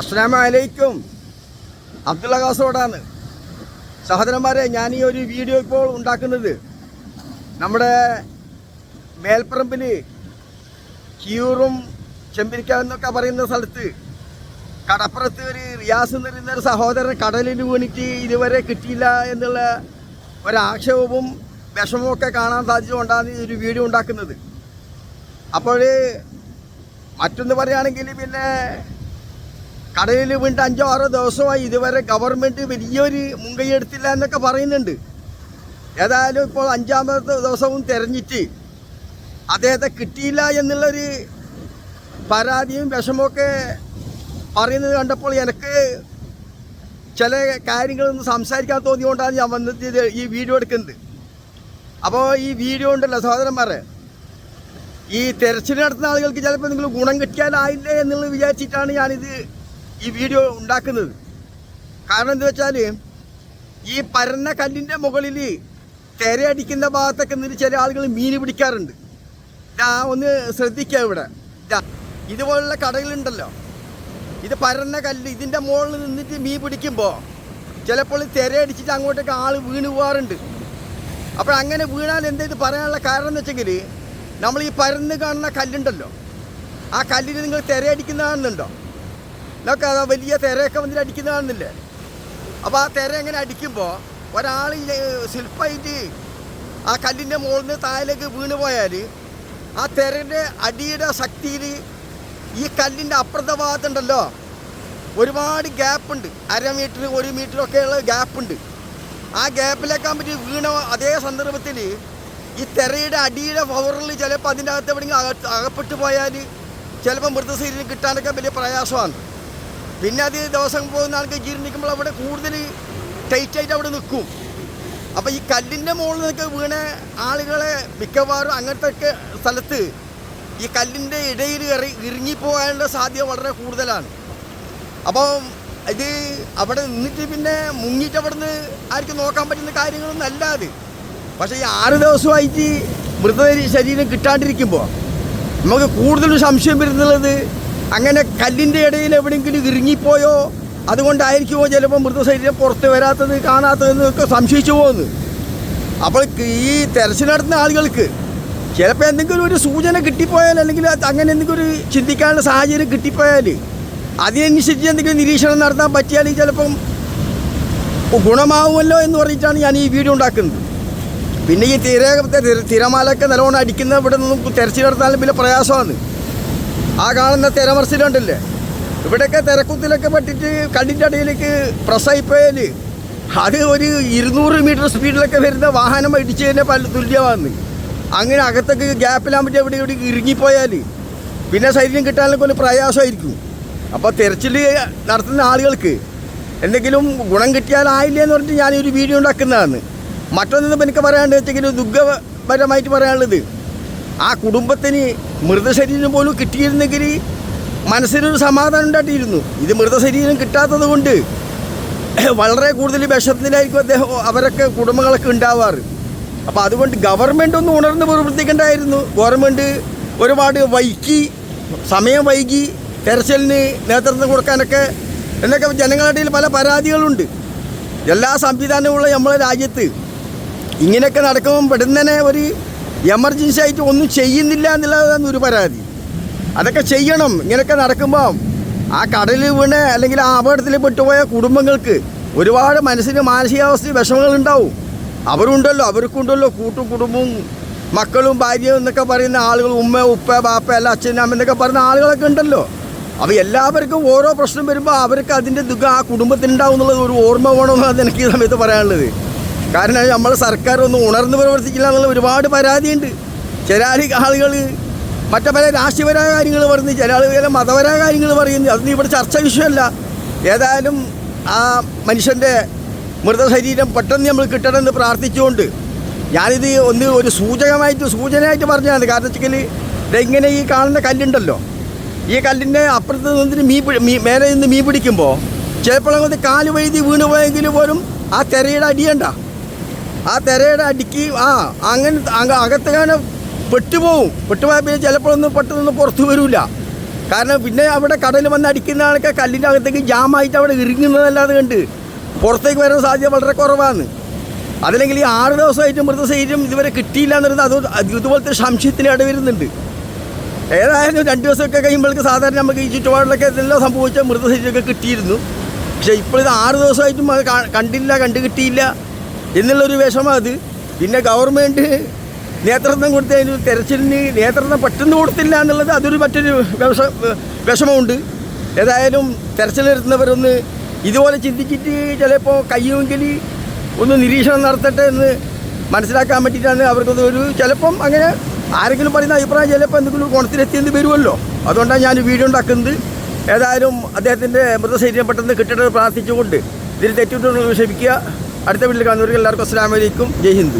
അസ്സലാമലൈക്കും. അബ്ദുള്ള കാസോടാണ് സഹോദരന്മാരെ ഞാൻ ഈ ഒരു വീഡിയോ ഇപ്പോൾ ഉണ്ടാക്കുന്നത് നമ്മുടെ മേൽപ്പറമ്പിൽ കിയൂറും ചെമ്പിരിക്ക എന്നൊക്കെ പറയുന്ന സ്ഥലത്ത് കടപ്പുറത്ത് ഒരു റിയാസ് എന്ന് ഒരു സഹോദരൻ കടലിൽ വീണിട്ട് ഇതുവരെ കിട്ടിയില്ല എന്നുള്ള ഒരാക്ഷേപവും വിഷമവും ഒക്കെ കാണാൻ സാധിച്ചുകൊണ്ടാണ് ഈ ഒരു വീഡിയോ ഉണ്ടാക്കുന്നത്. അപ്പോൾ മറ്റൊന്ന് പറയുകയാണെങ്കിൽ പിന്നെ കടലിൽ വീണ്ട അഞ്ചോ ആറോ ദിവസമായി ഇതുവരെ ഗവൺമെന്റ് വലിയൊരു മുൻകൈ എടുത്തില്ല എന്നൊക്കെ പറയുന്നുണ്ട്. ഏതായാലും ഇപ്പോൾ അഞ്ചാമത്തെ ദിവസവും തെരഞ്ഞിട്ട് അദ്ദേഹത്തെ കിട്ടിയില്ല എന്നുള്ളൊരു പരാതിയും വിഷമമൊക്കെ പറയുന്നത് കണ്ടപ്പോൾ എനിക്ക് ചില കാര്യങ്ങളൊന്നും സംസാരിക്കാൻ തോന്നിയുകൊണ്ടാണ് ഞാൻ വന്നിട്ട് ഈ വീഡിയോ എടുക്കുന്നത്. അപ്പോൾ ഈ വീഡിയോ ഉണ്ടല്ലോ സഹോദരന്മാരെ ഈ തെരച്ചിൽ നടത്തുന്ന ആളുകൾക്ക് ചിലപ്പോൾ നിങ്ങൾ ഗുണം കിട്ടിയാലായില്ലേ എന്നുള്ളത് വിചാരിച്ചിട്ടാണ് ഞാനിത് ഈ വീഡിയോ ഉണ്ടാക്കുന്നത്. കാരണം എന്താ വെച്ചാൽ ഈ പരന്ന കല്ലിന്റെ മുകളിൽ തിരയടിക്കുന്ന ഭാഗത്തൊക്കെ നിന്ന് ചില ആളുകൾ മീൻ പിടിക്കാറുണ്ട്. ഒന്ന് ശ്രദ്ധിക്കുക ഇവിടെ. ഇതാ ഇതുപോലുള്ള കടകളുണ്ടല്ലോ. ഇത് പരന്ന കല്ല് ഇതിന്റെ മുകളിൽ നിന്നിട്ട് മീൻ പിടിക്കുമ്പോൾ ചിലപ്പോൾ തിരയടിച്ചിട്ട് അങ്ങോട്ടേക്ക് ആൾ വീണ് പോകാറുണ്ട്. അപ്പോൾ അങ്ങനെ വീണാൽ എന്താ ഇത് പറയാനുള്ള കാരണം എന്ന് വെച്ചെങ്കിൽ നമ്മൾ ഈ പരന്ന് കാണുന്ന കല്ലുണ്ടല്ലോ. ആ കല്ലിൽ നിങ്ങൾ തിരയടിക്കുന്ന കാണുന്നുണ്ടോ അതാ വലിയ തിരയൊക്കെ വന്നിട്ട് അടിക്കുന്ന കാണുന്നില്ലേ? അപ്പോൾ ആ തിര എങ്ങനെ അടിക്കുമ്പോൾ ഒരാൾ ശില്പമായിട്ട് ആ കല്ലിന്റെ മുകളിൽ നിന്ന് താഴേക്ക് വീണ് പോയാൽ ആ തിരന്റെ അടിയുടെ ശക്തിയിൽ ഈ കല്ലിന്റെ അപ്പുറത്തെ ഭാഗത്തുണ്ടല്ലോ. ഒരുപാട് ഗ്യാപ്പുണ്ട് അര മീറ്റർ ഒരു മീറ്ററൊക്കെയുള്ള ഗ്യാപ്പുണ്ട് ആ ഗ്യാപ്പിലേക്കാൻ പറ്റി വീണ അതേ സന്ദർഭത്തിൽ ഈ തിരയുടെ അടിയുടെ പവറിൽ ചിലപ്പോൾ അതിന്റെ അകത്ത് എവിടെയെങ്കിലും അക അകപ്പെട്ട് പോയാൽ ചിലപ്പോൾ മൃതശരീരം കിട്ടാനൊക്കെ വലിയ പ്രയാസമാണ്. പിന്നെ അത് ദിവസം പോകുന്ന ആൾക്ക് ജീർണിക്കുമ്പോൾ അവിടെ കൂടുതൽ ടൈറ്റായിട്ട് അവിടെ നിൽക്കും. അപ്പോൾ ഈ കല്ലിന്റെ മുകളിൽ നിന്നൊക്കെ വീണ ആളുകളെ മിക്കവാറും അങ്ങനത്തെ സ്ഥലത്ത് ഈ കല്ലിന്റെ ഇടയിൽ കയറി ഇറങ്ങിപ്പോകാനുള്ള സാധ്യത വളരെ കൂടുതലാണ്. അപ്പോൾ ഇത് അവിടെ നിന്നിട്ട് പിന്നെ മുങ്ങിയിട്ട് അവിടെ നിന്ന് ആർക്കും നോക്കാൻ പറ്റുന്ന കാര്യങ്ങളൊന്നും അല്ല അത്. പക്ഷേ ഈ ആറ് ദിവസമായിട്ട് മൃതദേഹ ശരീരം കിട്ടാണ്ടിരിക്കുമ്പോൾ നമുക്ക് കൂടുതൽ സംശയം വരുന്നുള്ളത് അങ്ങനെ കല്ലിന്റെ ഇടയിൽ എവിടെയെങ്കിലും ഇറങ്ങിപ്പോയോ? അതുകൊണ്ടായിരിക്കുമോ ചിലപ്പോൾ മൃതശരീരം പുറത്ത് വരാത്തത് കാണാത്തതെന്നൊക്കെ സംശയിച്ചു പോകുന്നു. അപ്പോൾ ഈ തെരച്ചിൽ നടത്തുന്ന ആളുകൾക്ക് ചിലപ്പോൾ എന്തെങ്കിലും ഒരു സൂചന കിട്ടിപ്പോയാൽ അല്ലെങ്കിൽ അങ്ങനെ എന്തെങ്കിലും ഒരു ചിന്തിക്കാനുള്ള സാഹചര്യം കിട്ടിപ്പോയാൽ അതിനനുസരിച്ച് എന്തെങ്കിലും നിരീക്ഷണം നടത്താൻ പറ്റിയാൽ ചിലപ്പം ഗുണമാവുമല്ലോ എന്ന് പറഞ്ഞിട്ടാണ് ഞാൻ ഈ വീഡിയോ ഉണ്ടാക്കുന്നത്. പിന്നെ ഈ തിര തിര- തിരമാലയൊക്കെ നല്ലോണം അടിക്കുന്ന ഇവിടെ നിന്നും തെരച്ചിൽ നടത്താനും വലിയ പ്രയാസമാണ്. ആ കാണുന്ന തിരമർസിലുണ്ടല്ലേ ഇവിടെയൊക്കെ തിരക്കുത്തിലൊക്കെ പറ്റിയിട്ട് കണ്ണിന്റെ അടിയിലേക്ക് പ്രസവിപ്പോയാൽ അത് ഒരു ഇരുന്നൂറ് മീറ്റർ സ്പീഡിലൊക്കെ വരുന്ന വാഹനം ഇടിച്ചു കഴിഞ്ഞാൽ പല തുല്യമാണ് അങ്ങനെ അകത്തേക്ക് ഗ്യാപ്പിലാൻ പറ്റി എവിടെ ഇവിടെ ഇറങ്ങിപ്പോയാൽ പിന്നെ ശരീരം കിട്ടാനൊക്കെ ഒരു പ്രയാസമായിരിക്കും. അപ്പോൾ തിരച്ചിൽ നടത്തുന്ന ആളുകൾക്ക് എന്തെങ്കിലും ഗുണം കിട്ടിയാലായില്ലേ എന്ന് പറഞ്ഞിട്ട് ഞാനൊരു വീഡിയോ ഉണ്ടാക്കുന്നതാണ്. മറ്റൊന്നും എനിക്ക് പറയാണ്ട് വെച്ചെങ്കിൽ ദുഃഖപരമായിട്ട് പറയാനുള്ളത് ആ കുടുംബത്തിന് മൃതശരീരം പോലും കിട്ടിയിരുന്നെങ്കിൽ മനസ്സിനൊരു സമാധാനം ഉണ്ടായിട്ടിരുന്നു. ഇത് മൃതശരീരം കിട്ടാത്തത് കൊണ്ട് വളരെ കൂടുതൽ വിഷത്തിലായിരിക്കും അദ്ദേഹം അവരൊക്കെ കുടുംബങ്ങളൊക്കെ ഉണ്ടാവാറ്. അപ്പോൾ അതുകൊണ്ട് ഗവൺമെന്റ് ഒന്ന് ഉണർന്ന് പ്രവർത്തിക്കേണ്ടായിരുന്നു ഗവൺമെന്റ് ഒരുപാട് വൈകി സമയം വൈകി തെരച്ചിലിന് നേതൃത്വം കൊടുക്കാനൊക്കെ എന്നൊക്കെ ജനങ്ങളുടെ പല പരാതികളുണ്ട്. എല്ലാ സംവിധാനമുള്ള നമ്മളെ രാജ്യത്ത് ഇങ്ങനെയൊക്കെ നടക്കുമ്പോൾ പെടുന്നതിനെ ഒരു എമർജൻസി ആയിട്ട് ഒന്നും ചെയ്യുന്നില്ല എന്നുള്ളതാണ് ഒരു പരാതി. അതൊക്കെ ചെയ്യണം. ഇങ്ങനെയൊക്കെ നടക്കുമ്പോൾ ആ കടലിൽ വീണ് അല്ലെങ്കിൽ ആ അപകടത്തിൽ പെട്ടുപോയ കുടുംബങ്ങൾക്ക് ഒരുപാട് മനസ്സിന് മാനസികാവസ്ഥ വിഷമങ്ങളുണ്ടാവും അവരുണ്ടല്ലോ അവർക്കുണ്ടല്ലോ. കൂട്ടും കുടുംബവും മക്കളും ഭാര്യയും എന്നൊക്കെ പറയുന്ന ആളുകൾ ഉമ്മ ഉപ്പ ബാപ്പ അല്ല അച്ഛൻ അമ്മ എന്നൊക്കെ പറയുന്ന ആളുകളൊക്കെ ഉണ്ടല്ലോ. അപ്പോൾ എല്ലാവർക്കും ഓരോ പ്രശ്നം വരുമ്പോൾ അവർക്ക് അതിന്റെ ദുഃഖം ആ കുടുംബത്തിനുണ്ടാവും എന്നുള്ളത് ഒരു ഓർമ്മ വേണമെന്നാണ് എനിക്ക് ഈ സമയത്ത് പറയാനുള്ളത്. കാരണം നമ്മൾ സർക്കാർ ഒന്ന് ഉണർന്ന് പ്രവർത്തിക്കില്ല എന്നുള്ള ഒരുപാട് പരാതിയുണ്ട്. ചില ആളുകൾ മറ്റു പല രാഷ്ട്രീയപരമായ കാര്യങ്ങൾ പറയുന്നു ചില ആളുകൾ ചില മതപരമായ കാര്യങ്ങൾ പറയുന്നു. അതൊന്നും ഇവിടെ ചർച്ച വിഷയമല്ല. ഏതായാലും ആ മനുഷ്യന്റെ മൃതശരീരം പെട്ടെന്ന് നമ്മൾ കിട്ടണമെന്ന് പ്രാർത്ഥിച്ചുകൊണ്ട് ഞാനിത് ഒന്ന് ഒരു സൂചകമായിട്ട് സൂചനയായിട്ട് പറഞ്ഞതാണ്. കാരണം വെച്ചാൽ ഇതെങ്ങനെ ഈ കാണുന്ന കല്ലുണ്ടല്ലോ. ഈ കല്ലിന്റെ അപ്പുറത്ത് മീൻ പിടി- മീ മേലെ നിന്ന് മീൻ പിടിക്കുമ്പോൾ ചിലപ്പോൾ അങ്ങോട്ട് കാൽ വഴുതി വീണ് പോയെങ്കിൽ പോലും ആ തിരയുടെ അടിയണ്ട. ആ തിരയുടെ അടിക്ക് ആ അങ്ങനെ അങ്ങനെ പെട്ടുപോകും പെട്ടുപോയാൽ പിന്നെ ചിലപ്പോഴൊന്നും പെട്ടെന്നൊന്നും പുറത്തു വരില്ല കാരണം പിന്നെ അവിടെ കടൽ വന്ന് അടിക്കുന്ന ആൾക്ക് കല്ലിന്റെ അകത്തേക്ക് ജാമായിട്ട് അവിടെ ഇറങ്ങുന്നതല്ലാതെ കണ്ട് പുറത്തേക്ക് വരാൻ സാധ്യത വളരെ കുറവാണ്. അതല്ലെങ്കിൽ ഈ ആറ് ദിവസമായിട്ട് മൃതശരീരം ഇതുവരെ കിട്ടിയില്ല എന്നുള്ളത് അത് ഇതുപോലത്തെ സംശയത്തിന് ഇട വരുന്നുണ്ട്. ഏതായാലും രണ്ട് ദിവസമൊക്കെ കഴിയുമ്പോഴേക്ക് സാധാരണ നമുക്ക് ഈ ചുറ്റുപാടിലൊക്കെ ഇതെല്ലാം സംഭവിച്ച മൃതശരീരമൊക്കെ കിട്ടിയിരുന്നു. പക്ഷേ ഇപ്പോൾ ഇത് ആറ് ദിവസമായിട്ടും അത് കണ്ടില്ല കണ്ടു കിട്ടിയില്ല എന്നുള്ളൊരു വിഷമം അത്. പിന്നെ ഗവൺമെന്റ് നേതൃത്വം കൊടുത്തതിന് തെരച്ചിലിന് നേതൃത്വം പെട്ടെന്ന് കൊടുത്തില്ല എന്നുള്ളത് അതൊരു മറ്റൊരു വിഷ വിഷമമുണ്ട്. ഏതായാലും തെരച്ചിൽ നടത്തുന്നവരൊന്ന് ഇതുപോലെ ചിന്തിച്ചിട്ട് ചിലപ്പോൾ കയ്യുമെങ്കിൽ ഒന്ന് നിരീക്ഷണം നടത്തട്ടെ എന്ന് മനസ്സിലാക്കാൻ പറ്റിയിട്ടാണ് അവർക്കൊന്ന് ഒരു ചിലപ്പം അങ്ങനെ ആരെങ്കിലും പറയുന്ന അഭിപ്രായം ചിലപ്പോൾ എന്തെങ്കിലും ഗുണത്തിലെത്തിയെന്ന് വരുമല്ലോ. അതുകൊണ്ടാണ് ഞാൻ വീഡിയോ ഉണ്ടാക്കുന്നത്. ഏതായാലും അദ്ദേഹത്തിന്റെ മൃതശരീരം പെട്ടെന്ന് കിട്ടട്ടെ പ്രാർത്ഥിച്ചുകൊണ്ട് ഇതിൽ തെറ്റിട്ടുണ്ടെന്ന് ക്ഷമിക്കുക. അടുത്ത വീട്ടിൽ കാണുന്നവർക്ക് എല്ലാവർക്കും അസ്സാം വലൈക്കും ജയ് ഹിന്ദ്.